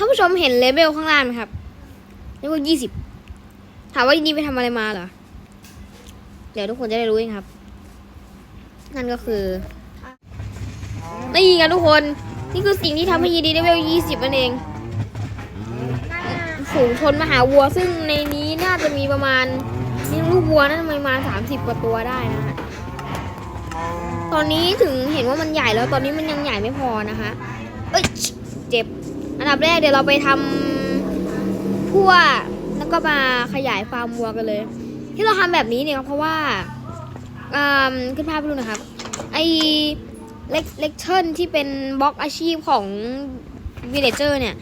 ท่านผู้ชมเห็นเลเวลข้างล่างไหมครับเลเวลยี่สิบถามว่านดีไปทำอะไรมาเหรอ เดี๋ยวทุกคนจะได้รู้เองครับ นั่นก็คือนี่กันทุกคนนี่คือสิ่งที่ทำให้ยินดีเลเวลยี่สิบนั่นเองฝูงชนมหาวัว ซึ่งในนี้น่าจะมีประมาณนี่ลูกวัวน่าจะมีประมาณสามสิบกว่าตัวได้นะฮะตอนนี้ถึงเห็นว่ามันใหญ่แล้วตอนนี้มันยังใหญ่ไม่พอนะคะ เอ้ย เจ็บ อันดับแรกเดี๋ยวเราไปทำพั่วแล้วก็มาขยายฟาร์มวัวกันเลย ที่เราทำแบบนี้เนี่ยเพราะว่าขึ้นภาพไปดูนะครับ ไอเล็กเล็กเชิลที่เป็นบล็อกอาชีพของวิเลเจอร์เนี่ย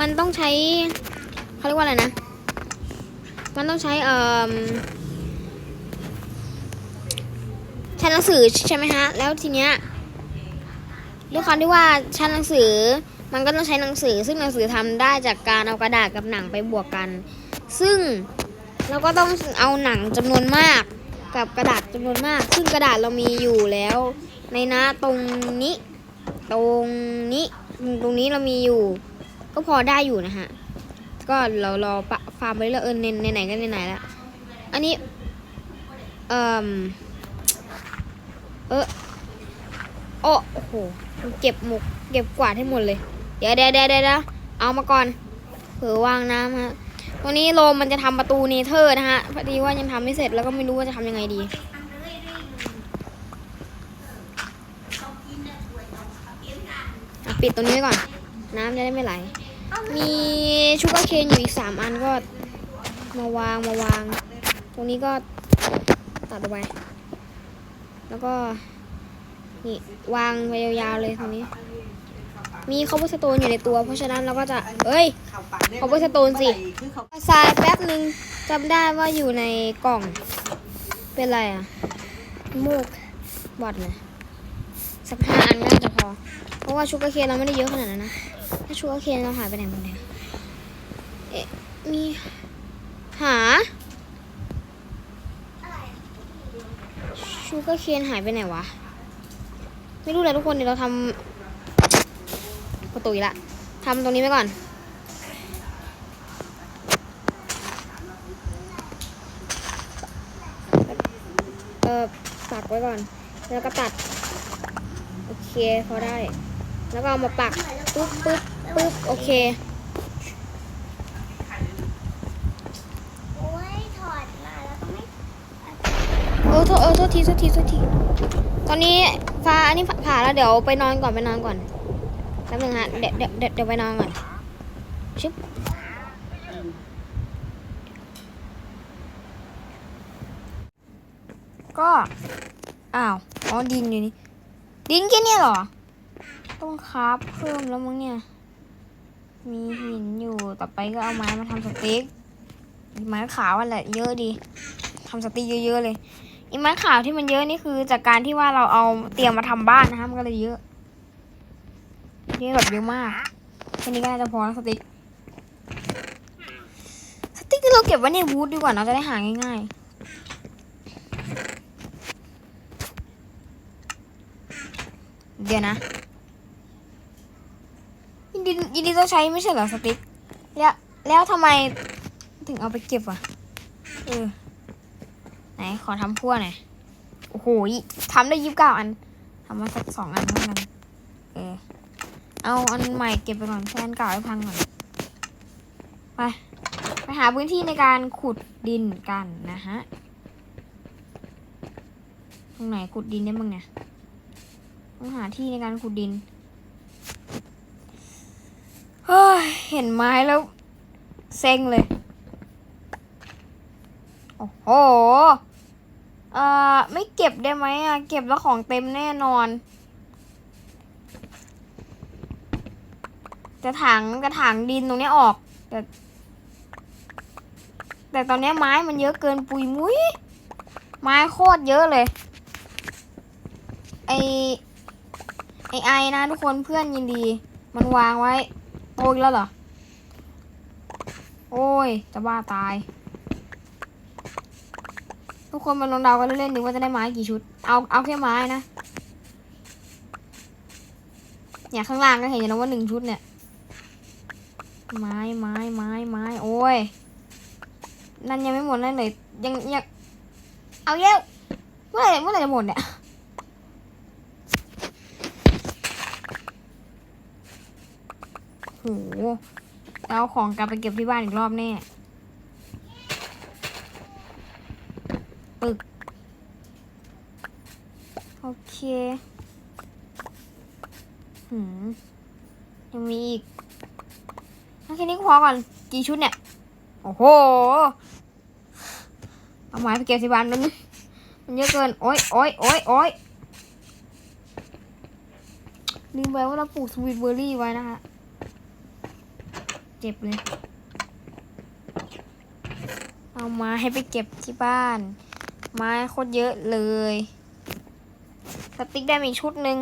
มันต้องใช้เขาเรียกว่าอะไรนะ มันต้องใช้เอ่อใช้หนังสือใช่ไหมฮะ แล้วทีเนี้ยด้วยความที่ว่าชั้นหนังสือ มันก็ต้องใช้หนังสือ ซึ่งหนังสือทำได้จากการเอากระดาษกับหนังไปบวกกัน ซึ่งเราก็ต้องเอาหนังจำนวนมาก กับกระดาษจำนวนมาก ซึ่งกระดาษเรามีอยู่แล้ว ในหน้าตรงนี้ ตรงนี้ ตรงนี้เรามีอยู่ ก็พอได้อยู่นะฮะ ก็เรารอปะฟาร์มไปแล้วเออในในไหนก็ในไหนแล้วอันนี้ เอ่อเออโอ้โห เก็บหมก เก็บกวาดให้หมดเลย เดี๋ยวเดี๋ยวเดี๋ยวเดี๋ยวเอามาก่อน เผื่อวางน้ำฮะวันนี้โรมมันจะทำประตูเนเธอร์นะฮะพอดีว่ายังทำไม่เสร็จแล้วก็ไม่รู้ว่าจะทำยังไงดี ปิดตรงนี้ก่อน น้ำจะได้ไม่ไหล มีชูการ์เคนอยู่อีกสามอันก็มาวางมาวาง ตรงนี้ก็ตัดออกไป แล้วก็นี่วางไปยาวๆเลยตรงนี้ มีคอ b เ e อร์สโตนอยู่ในตัว เพราะฉะนั้นเราก็จะเอ้ยคอ b เ e อร์สโตนสิคือเขาทรายแป๊บหนึ่งจำได้ว่าอยู่ในกล่อง เป็นไรอะมูกบอดเลยสักห้าอันก็น่าจะพอ เพราะว่าชูการ์เคนเราไม่ได้เยอะขนาดนั้นนะ ถ้าชูการ์เคนเราหายไปไหนหมดเนี่ยเอ๊ะมีหาชูการ์เคนหายไปไหนวะ ไม่รู้เลยทุกคนเดี๋ยวเราทำ ประตูอีกละทำตรงนี้ไว้ก่อน เออปักไว้ก่อน แล้วก็ตัด โอเคพอได้ แล้วก็เอามาปักปุ๊บปุ๊บปุ๊บโอเคโอ้ยถอเออโทษเออโทษทีโทษทีโทษที ตอนนี้ฟ้าอันนี้ผ่าแล้วเดี๋ยวไปนอนก่อนไปนอนก่อน แป๊บนึงฮะเดี๋ยวเดี๋ยวเดี๋ยวไปนอนก่อนชึบก็อ้าวอ๋อดินอยู่นี่ดินแค่เนี้ยเหรอ ต้องคราฟเพิ่มแล้วมั้งเนี่ย มีหินอยู่ต่อไปก็เอาไม้มาทำสเต็กไม้ขาวอะแหละเยอะดีทำสเต็กเยอะๆเลยอีไม้ขาวที่มันเยอะนี่คือจากการที่ว่าเราเอาเตรียมมาทำบ้านนะคะมันก็เลยเยอะ เยอะแบบเยอะมากแค่นี้ก็น่าจะพอแล้วสติ๊ก สติ๊กที่เราเก็บไว้ในบูธดีกว่าเนอะจะได้หาง่ายๆ เดี๋ยวนะยินดียินดีต้องใช้ไม่ใช่เหรอสติ๊ก แล้วแล้วทำไมถึงเอาไปเก็บอะ เออ ไหนขอทำพั่วหน่อย โอ้โหทำได้ยี่สิบเก้าอันทำมาสักสองอันเท่านั้นเออ เอาอันใหม่เก็บไปก่อนแค่อันเก่าให้พังก่อน ไป ไปหาพื้นที่ในการขุดดินกันนะฮะ ตรงไหนขุดดินได้บ้างเนี่ย ต้องหาที่ในการขุดดิน เฮ้ย เห็นไม้แล้วเซ็งเลย โอ้โห เอ่อ ไม่เก็บได้ไหมอะ เก็บแล้วของเต็มแน่นอน จะถังกระถางดินตรงนี้ออก แต่ แต่ตอนนี้ไม้มันเยอะเกินปุยมุ้ยไม้โคตรเยอะเลย ไอไอไอนะทุกคนเพื่อนยินดี มันวางไว้โอ้ยแล้วเหรอ โอ้ย จะบ้าตาย ทุกคนมาลองเดากันเล่นๆดูว่าจะได้ไม้กี่ชุด เอาเอาแค่ไม้นะเนี่ยข้างล่างก็เห็นอยู่นะว่าหนึ่งชุดเนี่ย ไม้ไม้ไม้ไม้โอ้ย นั่นยังไม่หมดนั่นเลยยังยังเอาเย้วเมื่อไหร่เมื่อไหร่จะหมดเนี่ยโหเอาของกลับไปเก็บที่บ้านอีกรอบแน่ปึก โอเค หืม ยังมีอีก แค่นี้ก็พอก่อน กี่ชุดเนี่ย โอ้โห เอาไม้ไปเก็บที่บ้านมันงมันเยอะเกิน โอ๊ยโอ๊ยโอ๊ยโอ๊ยลืมไปว่าเราปลูกสวีทเบอร์รี่ไว้นะคะ เจ็บเลย เอาไม้ให้ไปเก็บที่บ้าน ไม้โคตรเยอะเลย สติ๊กได้มาอีกชุดหนึ่ง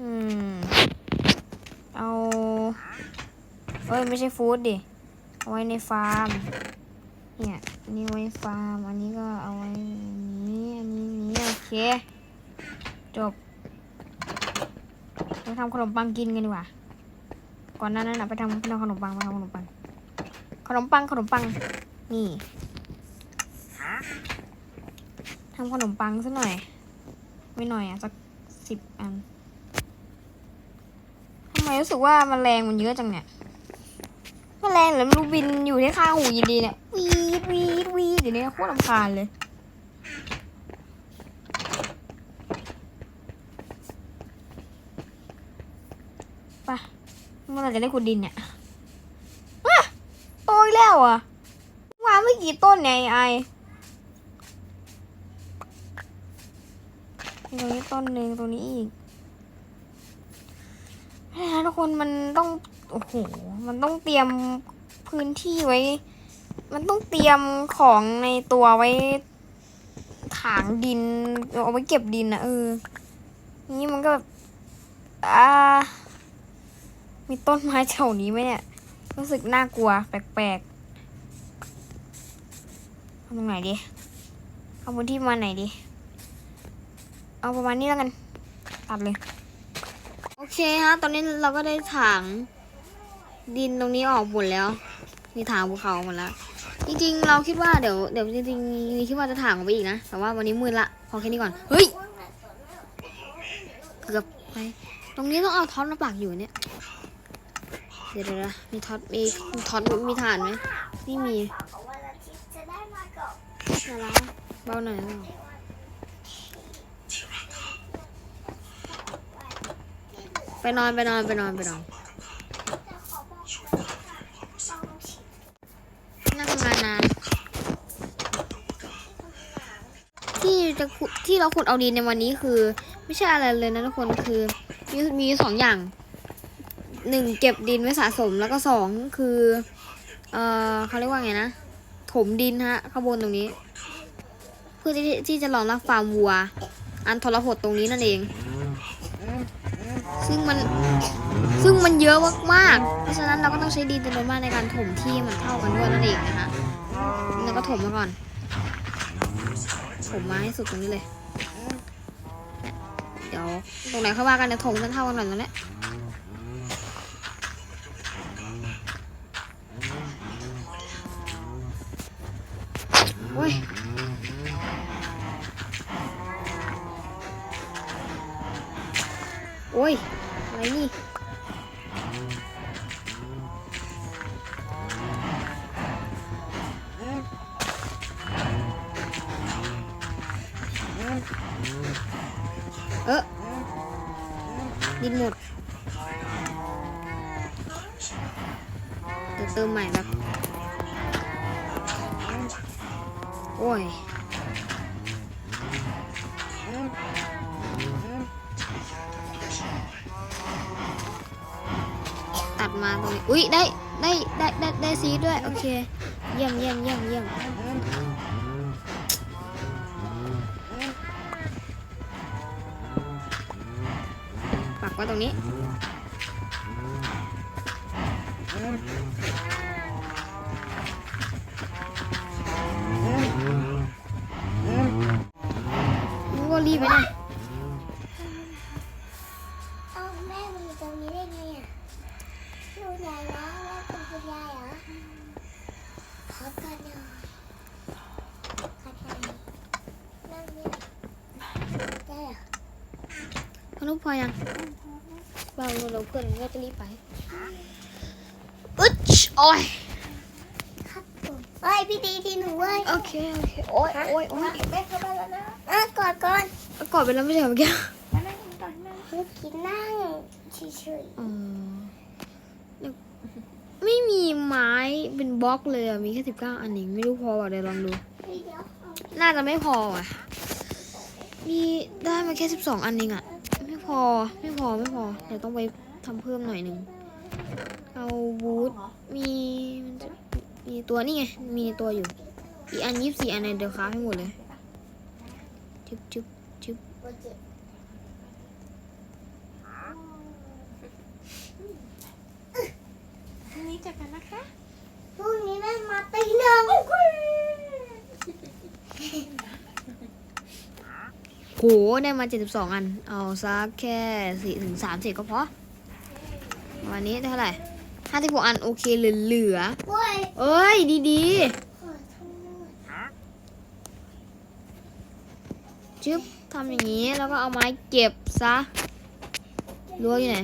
อืม เอา เอ้ยไม่ใช่ฟู้ดดิเอาไว้ในฟาร์ม เนี่ยอันนี้ไว้ฟาร์ม อันนี้ก็เอาไว้นี้อันนี้นี้โอเค จบไปทำขนมปังกินกันดีกว่า ก่อนหน้านั้นนะไปทำไปทำขนมปังไปทำขนมปัง ขนมปังขนมปัง นี่ทำขนมปังสักหน่อย ไม่หน่อยอะสักสิบอันทำไมรู้สึกว่ามันแมลงมันเยอะจังเนี่ย แมลงหรือมันรูบินอยู่ที่ข้างหูยินดีเนี่ยวีดวีดวีดอยู่เนี่ยโคตรลำคาญเลยไปเมื่อไหร่จะได้ขุดดินเนี่ยอะโตอีกแล้วอะวางไม่กี่ต้นเนี่ยไอไอตรงนี้ต้นหนึ่งตรงนี้อีกนะทุกคนมันต้อง โอ้โห มันต้องเตรียมพื้นที่ไว้ มันต้องเตรียมของในตัวไว้ถางดิน เอาไว้เก็บดินนะเออ นี่มันก็แบบอ่า มีต้นไม้แถวนี้ไหมเนี่ย รู้สึกน่ากลัว แปลกๆเอาตรงไหนดี เอาพื้นที่มาไหนดี เอาประมาณนี้แล้วกัน ตัดเลย โอเคฮะ ตอนนี้เราก็ได้ถาง ดินตรงนี้ออกหมดแล้ว มีถางภูเขาหมดแล้วจริงๆเราคิดว่าเดี๋ยวเดี๋ยวจริงๆคิดว่าจะถางออกไปอีกนะแต่ว่าวันนี้มืดละพอแค่นี้ก่อนเฮ้ยเกือบไปตรงนี้ต้องเอาท็อตมาปักอยู่เนี่ยเดี๋ยวเดี๋ยวเดี๋ยวมีท็อตมีท็อตมีฐานไหมไม่มีบอกว่าอาทิตย์จะได้มาเบาหน่อยไปนอนไปนอนไปนอนไปนอน แต่ขอบอกว่าต้องฉีด นั่งทำงานนาน ที่ จะที่เราขุดเอาดินในวันนี้คือ ไม่ใช่อะไรเลยนะทุกคนคือมีมีสองอย่างหนึ่งเก็บดินไว้สะสมแล้วก็สองคือเออเขาเรียกว่าไงนะถมดินฮะข้างบนตรงนี้ เพื่อที่ที่จะรองรับฟาร์มวัว อันทรหดตรงนี้นั่นเอง ซึ่งมันซึ่งมันเยอะมากๆเพราะฉะนั้นเราก็ต้องใช้ดินจำนวนมากในการถมที่มันเท่ากันด้วยนั่นเองนะคะแล้วก็ถมมาก่อน ถมมาให้สุดตรงนี้เลย เดี๋ยวตรงไหนค่อยว่ากันเดี๋ยวถมกันเท่ากันก่อนตรงเนี้ยโอ้ยโอ้ยอะไรนี่ ปักไว้ตรงนี้มึงก็รีบไปนะเอาแม่มาอยู่ตรงนี้ได้ไงอะคุณยายนะว่าเป็นคุณยายเหรอขอกันหน่อยขอกันหน่อยนั่งนี่ได้เหรอพนุพอยัง เราเราเพื่อนก็จะรีบไปอึดโอ้ยครับผมเฮ้ยพี่ดีที่หนูเว้ยโอเคโอเคโอ้ยโอ้ยโอ้ยแม่เข้ามาแล้วนะอะกอดก่อนกอดไปแล้วไม่ใช่เหรอเมื่อกี้เมื่อกี้นั่งเฉยอ๋อไม่มีไม้เป็นบล็อกเลยอะมีแค่สิบเก้าอันเองไม่รู้พอเปล่าเดี๋ยวลองดูๆเดี๋ยวเอาน่าจะไม่พออะมีได้มาแค่สิบสองอันเองอะไม่พอไม่พอไม่พอเดี๋ยวต้องไปทำเพิ่มหน่อยหนึ่งเอาบูทมีมันจะมีตัวนี่ไง มีตัวอยู่ อีกอันยี่สิบสี่อันในเดียวค้าให้หมดเลยจุ๊บจุ๊บจุ๊บโอเคพรุ่งนี้เจอกันนะคะพรุ่งนี้แม่มาตีหนึ่งโหได้มาเจ็ดสิบสองอัน เอาสักแค่สี่ถึงสามสิบก็พอ วันนี้เท่าไหร่ห้าสิบหกอันโอเคเหลือเหลือโอ้ยๆเอ้ยดีขอโทษๆจึ๊บทำอย่างนี้แล้วก็เอาไม้เก็บซะรั้วอยู่ไหน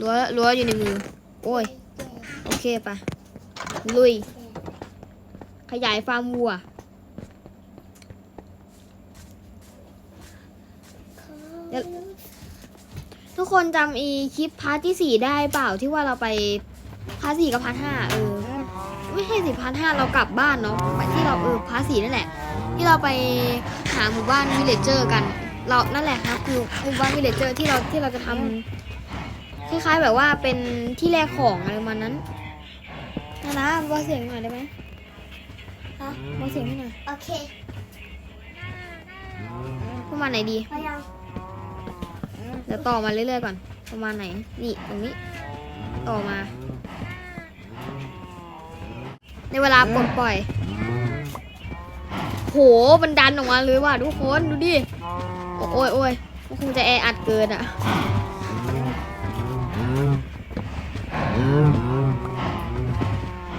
รั้วรั้วอยู่ในมือ โอ้ย โอเคไปลุย ขยายฟาร์มวัว เดี๋ยว ทุก คนจำอีคลิปพาร์ทที่สี่ได้เปล่าที่ว่าเราไปพาร์ทสี่กับพาร์ทห้าเออ ไม่ใช่สิพาร์ทห้าเรากลับบ้านเนาะไปที่เราเออพาร์ทสี่นั่นแหละ ที่เราไปหาหมู่บ้านวิลเลจเจอร์กัน เรานั่นแหละครับคือหมู่บ้านวิลเลจเจอร์ที่เราที่เราจะทำคล้ายๆแบบว่าเป็นที่แลกของอะไรประมาณนั้นนะนะเบาเสียงหน่อยได้ไหมฮะเบาเสียงให้หน่อยโอเคประมาณไหนดีพอยัง เดี๋ยวต่อมาเรื่อยๆก่อน ประมาณไหน นี่ตรงนี้ ต่อมา ในเวลาปลดปล่อย โหมันดันออกมาเลยว่ะทุกคนดูดิ โอ้ยโอ้ยมันคงจะแออัดเกินอะ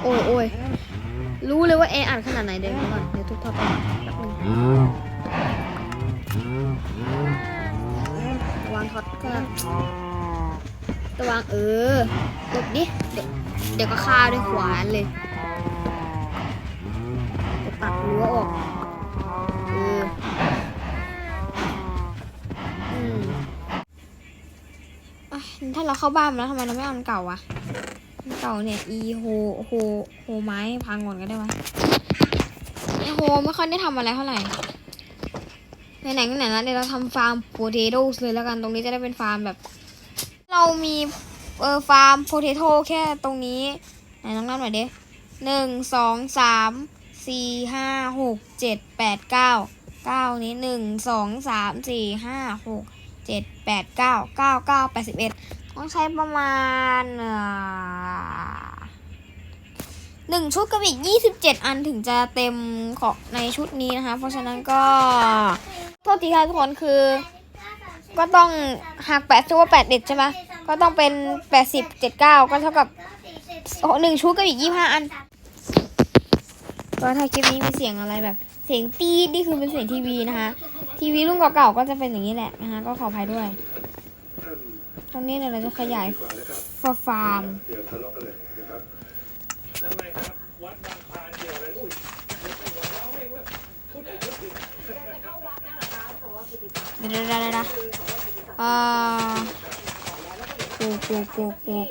โอ้ยโอ้ยรู้เลยว่าแออัดขนาดไหนเดี๋ยวก่อน เดี๋ยวทุบท็อปไปแป๊บนึง ก็ตะวางเออหลบดิเดี๋ยวเดี๋ยวก็ฆ่าด้วยขวานเลยจะตัดรั้วออกเอออืมอะถ้าเราเข้าบ้านมาแล้วทำไมเราไม่เอาอันเก่าวะอันเก่าเนี่ยอีโฮโฮโฮไม้พังก่อนก็ได้วะไอโฮไม่ค่อยได้ทำอะไรเท่าไหร่ ไหนๆก็ไหนแล้วเดี๋ยวเราทำฟาร์มโพเทโต้เลยแล้วกันตรงนี้จะได้เป็นฟาร์มแบบ เรามีเออฟาร์มโพเทโต้แค่ตรงนี้ไหนน้องนับหน่อยเดิหนึ่งสองสามสี่ห้าหกเจ็ดแปดเก้าเก้านี้หนึ่งสองสามสี่ห้าหกเจ็ดแปดเก้าเก้าเก้าแปดสิบเอ็ดต้องใช้ประมาณเอ่อ หนึ่งชุดกับอีกยี่สิบเจ็ดอันถึงจะเต็มของในชุดนี้นะคะ เพราะฉะนั้นก็โทษทีค่ะทุกคนคือ ก็ต้องหักแปดชุดว่าแปดเด็ดใช่ไหมก็ต้องเป็นแปดสิบเจ็ดเก้าก็เท่ากับหนึ่งชุดก็อีกยี่ห้าอันก็ถ้าคลิปนี้มีเสียงอะไรแบบ เสียงตีนี่คือเป็นเสียงทีวีนะคะทีวีรุ่นเก่าๆก็จะเป็นอย่างนี้แหละนะคะก็ขออภัยด้วยตรงนี้เราจะขยายฟาร์ม เดี๋ยวทะเลาะกันเลยนะครับ ทำไมครับวัดบางคลานเกี่ยวอะไรอุ้ยเราเองว่าพูดถึงพูดถึง เดี๋ยวเดี๋ยวเดี๋ยวเดี๋ยวเอ่อปลูกปลูกปลูกปลูก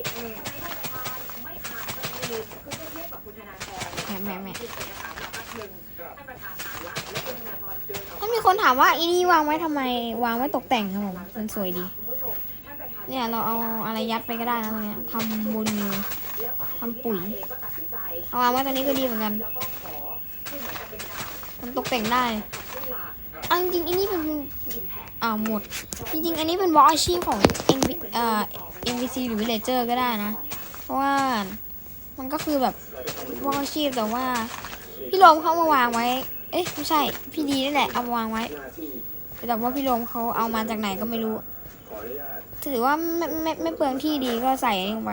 แม่แม่แม่ถ้ามีคนถามว่าอีนี่วางไว้ทำไม วางไว้ตกแต่งครับผมมันสวยดี เนี่ยเราเอาอะไรยัดไปก็ได้นะตรงเนี้ยทำบนมือทำปุ๋ย เอาวางไว้ตรงนี้ก็ดีเหมือนกัน มันตกแต่งได้ เอาจริงๆอันนี้เป็นอ่าหมด จริงๆ อันนี้เป็นบล็อกอาชีพของ NV เอ่อ MVC หรือ Villager ก็ได้นะ เพราะว่ามันก็คือแบบบล็อกอาชีพแต่ว่า พี่โรมเขาเอามาวางไว้ เอ๊ะไม่ใช่พี่ดีนั่นแหละเอามาวางไว้หน้าที่แต่ว่าพี่โรมเขาเอามาจากไหนก็ไม่รู้ขออนุญาตถือว่าไม่ไม่ไม่เปลืองที่ดีก็ใส่ลงไป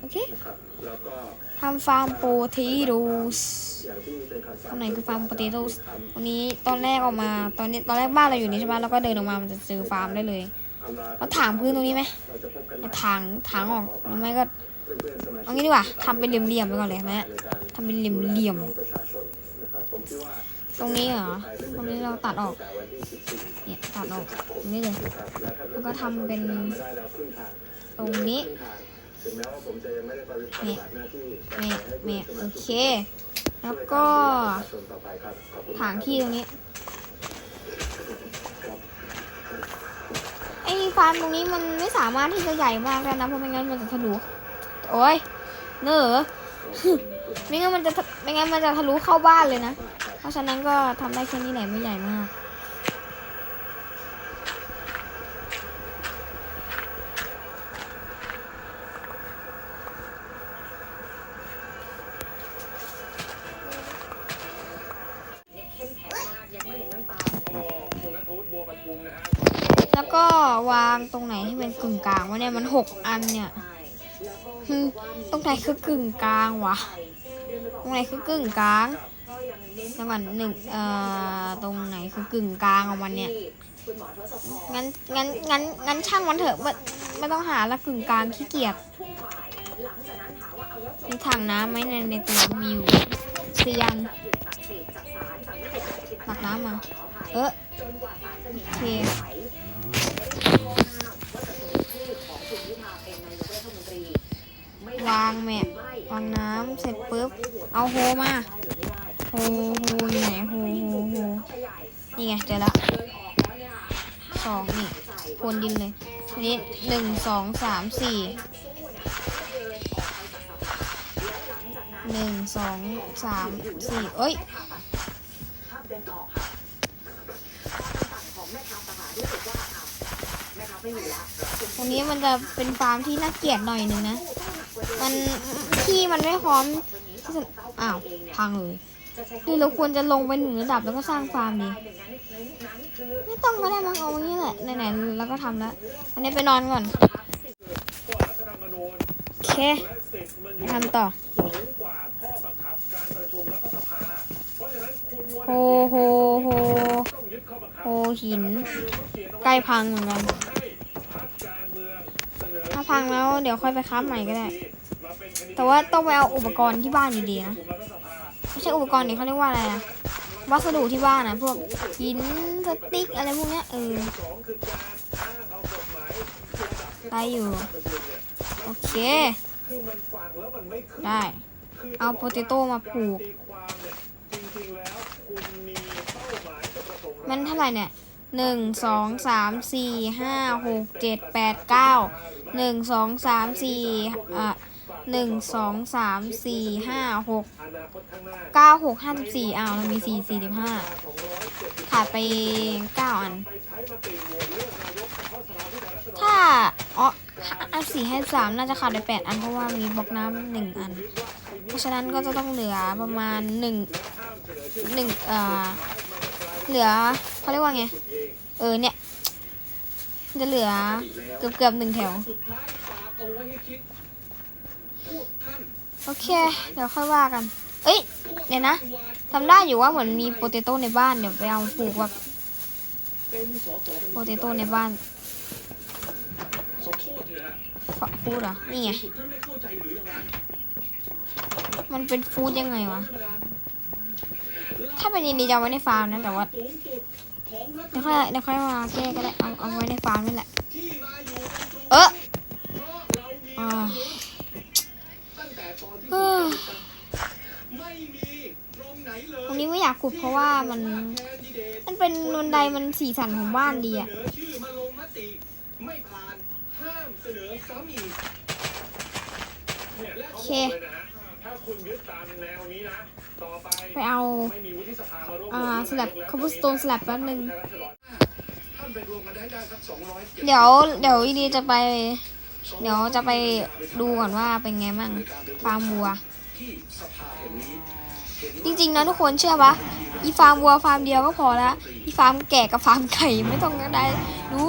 โอเคนะครับแล้วก็ทำฟาร์มโปเตโตส อย่างที่เป็นคำตสั่รงงไหนคือฟาร์มโปเตโตสตรงนี้ตอนแรกออกมา ตอนนี้ตอนแรกบ้านเราอยู่นี่ใช่ไหมแล้วก็เดินออกมามันจะเจอฟาร์มได้เลยอำลาแล้วถางพื้นตรงนี้ไหมเราจะพบกันใหม่ถางถางออกหรือไม่ก็เพื่อนๆสมาชิกเอางี้ดีกว่าทำเป็นเหลี่ยมๆไปก่อนเลยนะในการทำเป็นเหลี่ยมพี่น้องประชาชนนะครับผมคิดว่าๆตรงนี้เหรอตรงนี้เราตัดออกแต่วันที่14เนี่ยตัดออกตรงนี้เลยนะครับและถ้าเกิดแล้วก็ทำเป็นไม่ได้แล้วครึ่งทางตรงนี้ครึ่งทางถึงแม้ว่าผมจะยังไม่ได้ปฏิบัติหน้าที่แต่เมขอให้เมพื่อนสโอมาชิกเคแล้วก็ช่วยกันดูแลประชาชนต่อไปครับขอบคุณถางที่ตรงนี้ไอ้ฟาร์มตรงนี้มันไม่สามารถที่จะใหญ่มากได้นะเพราะไม่งั้นมันจะทะลุโอ้ยเนอะไม่งั้นมันจะไม่งั้นมันจะทะลุเข้าบ้านเลยนะ เพราะฉะนั้นก็ทำได้แค่นี้แหละไม่ใหญ่มาก ก็วางตรงไหนที่เป็นกึ่งกลางวะเนี่ยมันหกอันเนี่ยตรงไหนคือกึ่งกลางวะตรงไหนคือกึ่งกลางจังหวะหนึ่งเอ่อตรงไหนคือกึ่งกลางของมันเนี่ยงั้นงั้นงั้นงั้นช่างมันเถอะไม่ไม่ต้องหาละกึ่งกลางขี้เกียจมีถังน้ำไหมในในตัวมีอยู่เซียนตักน้ำมาเออโอเค วางแม่วางน้ำเสร็จปุ๊บ เอาโฮมาโฮโฮอยู่ไหนโฮโฮโฮนี่ไงเจอละสองนี่พรวนดินเลยอันนี้หนึ่งสองสามสี่หนึ่งสองสามสี่เอ้ยตรงนี้มันจะเป็นฟาร์มที่น่าเกลียดหน่อยหนึ่งนะ มันที่มันไม่พร้อมที่จะอ้าวพังเลยหรือเราควรจะลงไปหนึ่งระดับแล้วก็สร้างฟาร์มดีไม่ต้องก็ได้มั้งเอาอย่างนี้แหละไหนๆแล้วก็ทำแล้วอันนี้ไปนอนก่อนโอเคทำต่อโฮโฮโฮโฮหิน ใกล้พังเหมือนกันถ้าพังแล้วเดี๋ยวค่อยไปค้าใหม่ก็ได้ แต่ว่าต้องไปเอาอุปกรณ์ที่บ้านดีๆนะประไม่ใช่อุปกรณ์นี่เขาเรียกว่าอะไรอะวัสดุที่บ้านนะพวกหินสติ๊กอะไรพวกเนี้ยเออสองคือการอ้างเอหมายระดับขึ้นได้อยู่ โอเคคือมันฟังแล้วมันไม่ขึ้นได้ เอาโปเตโต้มาปลูการตีความเนี่ยจริงๆแล้วคุณมีเป้าหมายจะประสงค์มันเท่าไหร่เนี่ยหนึ่งสองสามสี่ห้าหกเจ็ดแปดเก้าหนึ่งสองสามสี่อะ หนึ่งสองสามสี่ห้าหกเก้าหกห้าสิบสี่อ้าวเรามีสี่สี่สิบห้าขาดไปเก้าอัน ถ้าอ๋ออันสี่ให้สามน่าจะขาดไปแปดอันเพราะว่ามีบล็อกน้ำหนึ่งอัน เพราะฉะนั้นก็จะต้องเหลือประมาณหนึ่งหนึ่งเอ่อเหลือเขาเรียกว่าไง เออเนี่ย จะเหลือเกือบเกือบหนึ่งแถว โอเค เดี๋ยวค่อยว่ากัน เอ้ย เดี๋ยวนะทำได้อยู่ว่าเหมือนมีโปเตโต้ในบ้าน เดี๋ยวไปเอาปลูกแบบเป็นสสโปเตโต้ในบ้านขอโทษเถอะฮะฟะฟูดอนี่ไงสุดท่านไม่เข้าใจหรือยังไง มันเป็นฟูดยังไงวะ ถ้าเป็นยินดีจะเอาไว้ในฟาร์มนะแต่ว่าเดี๋ยวค่อยเดี๋ยวค่อยมาแก้ก็ได้ เอาเอาไว้ในฟาร์มนี่แหละ เอออ่า ตรงนี้ไม่อยากขุดเพราะว่ามัน มันเป็นนนใดมันสีสันของบ้านดีอะโอเคไปเอาอ่าสลับคอมบูสโตนสลับแป๊บนึง เดี๋ยว เดี๋ยวอีดีจะไป เดี๋ยวจะไปดูก่อนว่าเป็นไงมั่งฟาร์มวัวที่สภาแห่งจริงๆนะทุกคนเชื่อปะอีฟาร์มวัวฟาร์มเดียวก็พอละอีฟาร์มแกะกับฟาร์มไก่ไม่ต้องก็ได้ดู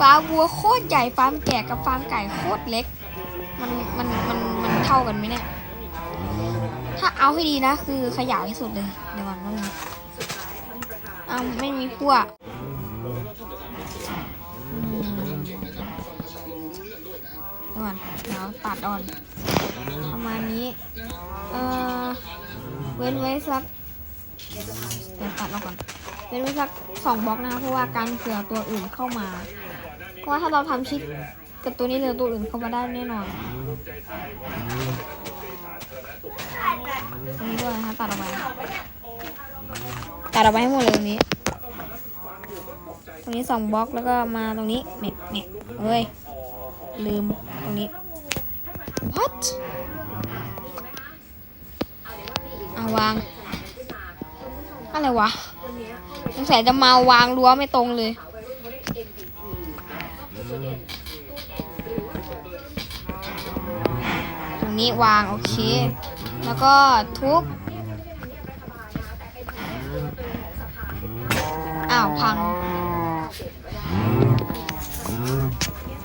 ฟาร์มวัวโคตรใหญ่ฟาร์มแกะกับฟาร์มไก่โคตรเล็ก มันมันมันมันเท่ากันไหมเนี่ยถ้าเอาให้ดีนะคือขยายที่สุดเลยเดี๋ยวก่อนว่าไงเอาไม่มีพวก ก่อนเดี๋ยวตัดอ่อน ประมาณนี้ เออเว้นไว้สักเดี๋ยวตัดออกก่อน เว้นไว้สักสองบล็อกนะคะเพราะว่าการเผื่อตัวอื่นเข้ามา เพราะว่าถ้าเราทำชิดกับตัวนี้เลยตัวอื่นเข้ามาได้แน่นอนตรงนี้ด้วยนะคะตัดออกไปตัดออกไปให้หมดเลยตรงนี้ ตรงนี้สองบล็อกแล้วก็มาตรงนี้เนี่ยเนี่ยเอ้ย ลืมตรงนี้ what อะวาง อะไรวะสงสัยจะมาวางรั้วไม่ตรงเลยตรงนี้วางโอเค แล้วก็ทุบอ้าวพัง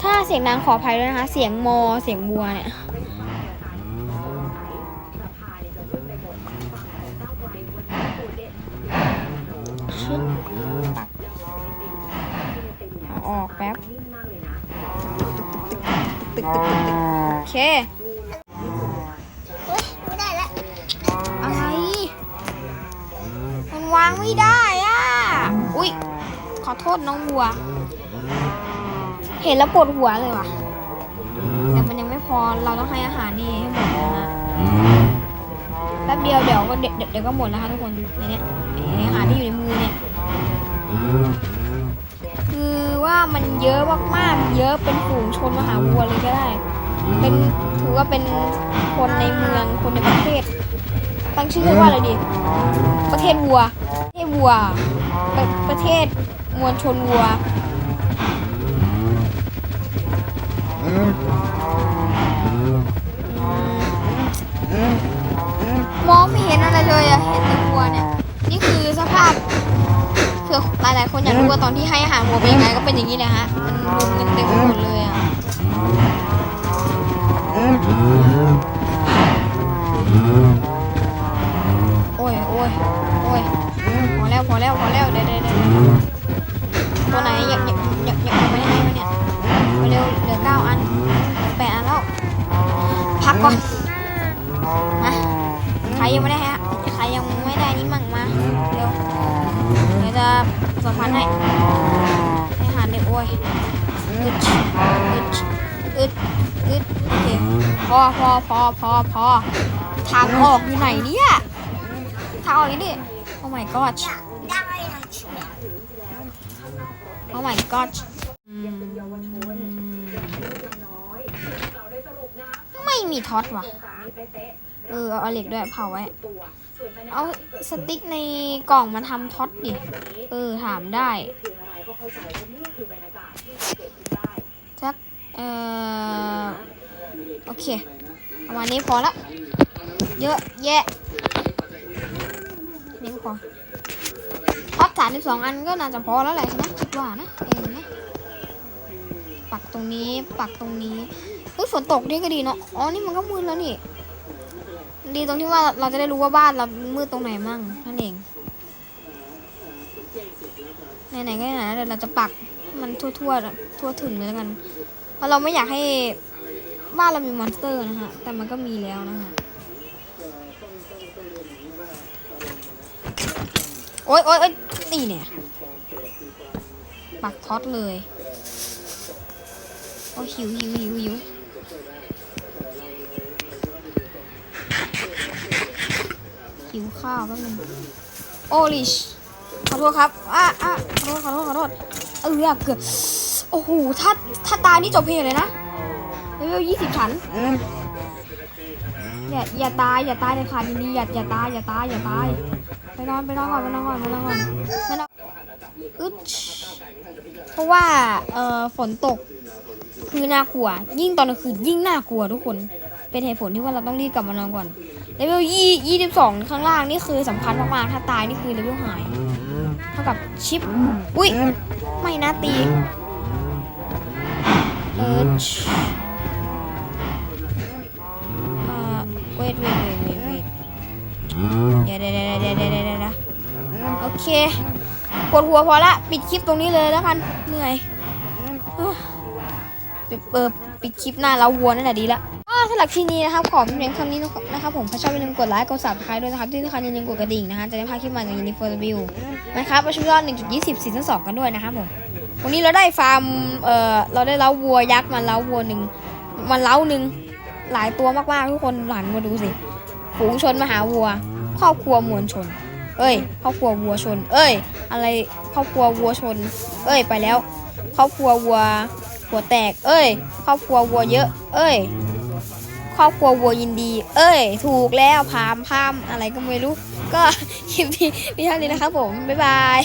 ถ้าเสียงดังขออภัยด้วยนะคะ เสียงมอเสียงบัวเนี่ยชุดปักเอาออกแป๊บตึกตึกตึกตึกโอเคไม่ได้ล้วอะไร มันวางไม่ได้อะ อุ๊ย ขอโทษน้องวัว ห็นแล้วปวดหัวเลยว่ะ แต่มันยังไม่พอ เราต้องให้อาหารนี่ให้หมดนะฮะแป๊บเดียวเดี๋ยวก็เดี๋ยวเดี๋ยวเดี๋ยวก็หมดแล้วค่ะทุกคนในเนี้ยไอ้อาหารที่อยู่ในมือเนี่ย คือว่ามันเยอะมากๆ เยอะเป็นฝูงชนมหาวัวเลยก็ได้ เป็นถือว่าเป็นคนในเมืองคนในประเทศ ตั้งชื่อว่าอะไรดี ประเทศวัว ประเทศวัว ประประเทศมวลชนวัว มองไม่เห็นอะไรเลยอะเห็นแต่วัวเนี่ย นี่คือสภาพเผื่อหลายๆคนอยากรู้ว่าตอนที่ให้อาหารวัวเป็นยังไงก็เป็นอย่างนี้เลยฮะ มันรุมกันเต็มไปหมดเลยอะโอ้ยโอ้ยโอ้ยพอแล้วพอแล้วพอแล้วเดี๋ยวเดี๋ยวเดี๋ยวตัวไหนอยาก ก่อนมาใครยังไม่ได้ฮะใครยังไม่ได้นี่มั่งมาเร็วเดี๋ยวจะสองพันให้ให้หารเด็กโอ้ยอึดอึดอึดอึดโอเคพอพอพอพอพอทางออกอยู่ไหนเนี่ยทางออกอยู่นี่ oh my god ได้ my god อืมไมีท็อตว่ะ เออเอาเหล็กด้วยเผาไว้ เอาสติ๊กในกล่องมาทำท็อตดิ เออถามได้สักเออโอเคประมาณนี้พอละ เยอะแยะ นี่พอท็อตสามสิบสองอันก็น่าจะพอแล้วแหละใช่ไหมคิดว่านะ เองนะ ปักตรงนี้ ปักตรงนี้ ฝนตกนี่ก็ดีเนาะ อ๋อ นี่มันก็มืดแล้วนี่ ดีตรงที่ว่าเราจะได้รู้ว่าบ้านเรามืดตรงไหนมั่งนั่นเอง ไหนๆก็ไหนเดี๋ยวเราจะปักมันทั่วๆทั่วถึงเลยแล้วกัน เพราะเราไม่อยากให้บ้านเรามีมอนสเตอร์นะฮะ แต่มันก็มีแล้วนะฮะ โอ๊ยโอ๊ยโอ๊ยนี่เนี่ย ปักท็อตเลย โอ้หิวหิวหิวหิว หิวข้าวแป๊บนึงโอลิชขอโทษครับอะอะขอโทษขอโทษขอโทษเออเกือบโอ้โหถ้าถ้าตายนี่จบเพลงเลยนะเลเวลยี่สิบชั้นอย่าอย่าตายอย่าตายเลยค่ะยินดีอย่าอย่าตายอย่าตายอย่าตายไปนอนไปนอนก่อนไปนอนก่อนไปนอนก่อนไปนอนอึดเพราะว่าเอ่อฝนตกคือน่ากลัว ยิ่งตอนกลางคืนยิ่งน่ากลัวทุกคน เป็นเหตุผลที่ว่าเราต้องรีบกลับมานอนก่อน เลเวลยี่ยี่สิบสองข้างล่างนี่คือสำคัญมากๆ ถ้าตายนี่คือเลเวลหาย เท่ากับชิป อุ้ย ไม่นะตีเอออ่าเวทเวทเวทเวทเวทเดี๋ยวเดี๋ยวเดี๋ยวเดี๋ยวเดี๋ยวเดะเดะโอเคปวดหัวพอละ ปิดคลิปตรงนี้เลยแล้วกัน เหนื่อยปิดเปิดปิดคลิปหน้าเราวัวนั่นแหละดีละ สำหรับที่นี้นะครับขอเพียงเท่านี้นะครับผมถ้าชอบอย่าลืมกดไลค์กด subscribe ด้วยนะครับที่สำคัญอย่าลืมกดกระดิ่งนะคะจะได้พลาดคลิปใหม่จากยินดีโฟร์วิวนะครับประชุมยอด 1.20ซีซั่น2กันด้วยนะครับผมวันนี้เราได้ฟาร์มเอ่อเราได้เล้าวัวยักษ์มาเล้าวัวหนึ่งมันเล้าหนึ่งหลายตัวมากๆทุกคนหลันมาดูสิฝูงชนมหาวัว ครอบครัวมวลชน เอ้ย ครอบครัววัวชน เอ้ย อะไรครอบครัววัวชน เอ้ยไปแล้ว ครอบครัววัวหัวแตก เอ้ย ครอบครัววัวเยอะ เอ้ย ครอบครัววัวยินดี เอ้ย ถูกแล้วพามพามอะไรก็ไม่รู้ ก็คลิปนี้มีเท่านี้นะครับผม บ๊ายบาย